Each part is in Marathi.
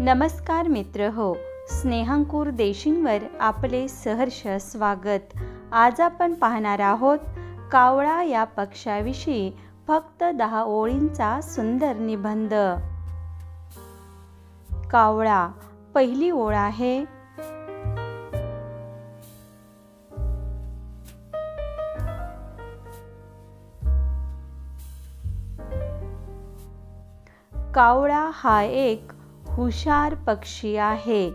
नमस्कार मित्र हो स्नेहांकुर देशींवर आपले सहर्ष स्वागत. आज आपण पाहणार आहोत कावळा या पक्षाविषयी फक्त दहा ओळींचा सुंदर निबंध. कावळा पहिली ओळ आहे. कावळा हा एक हुशार पक्षी आहे.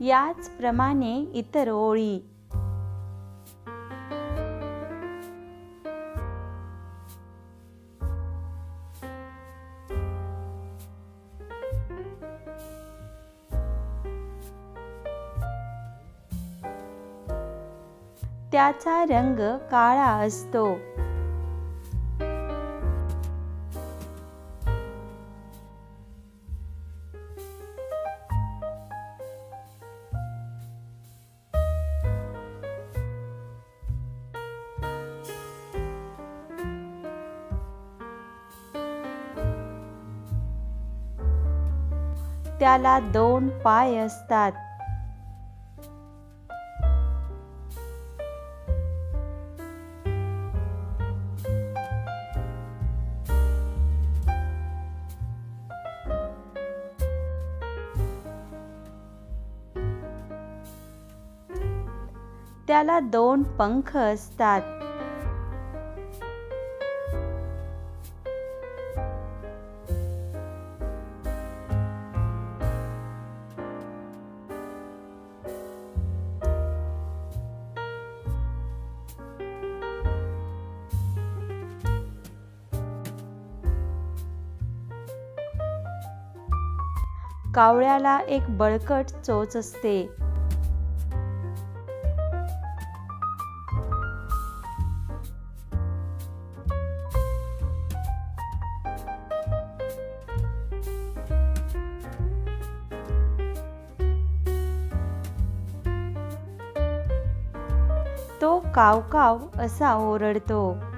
याचप्रमाणे इतर ओळी. त्याचा रंग काळा असतो. त्याला दोन पाय असतात. त्याला दोन पंख असतात. कावळ्याला एक बळकट चोच असते. तो काव काव असा ओरडतो.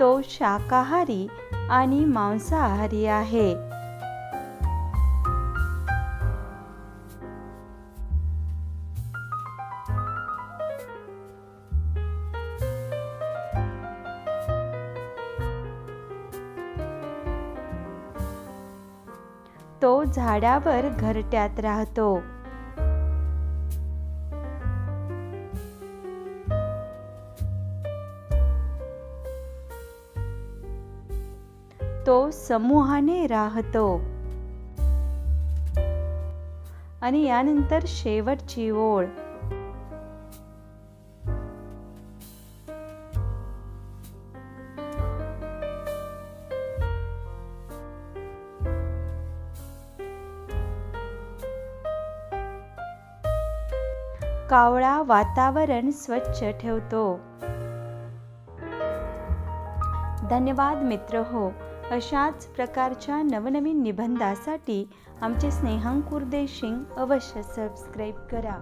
तो शाकाहारी आणि मांसाहारी आहे. तो झाडावर घरट्यात राहतो. तो समूहाने राहतो. आणि यानंतर शेवटची ओळ. कावळा वातावरण स्वच्छ ठेवतो. धन्यवाद मित्र हो. अशाच प्रकारच्या नवनवीन निबंधासाठी आमचे स्नेहांकुर देशिंग अवश्य सबस्क्राईब करा.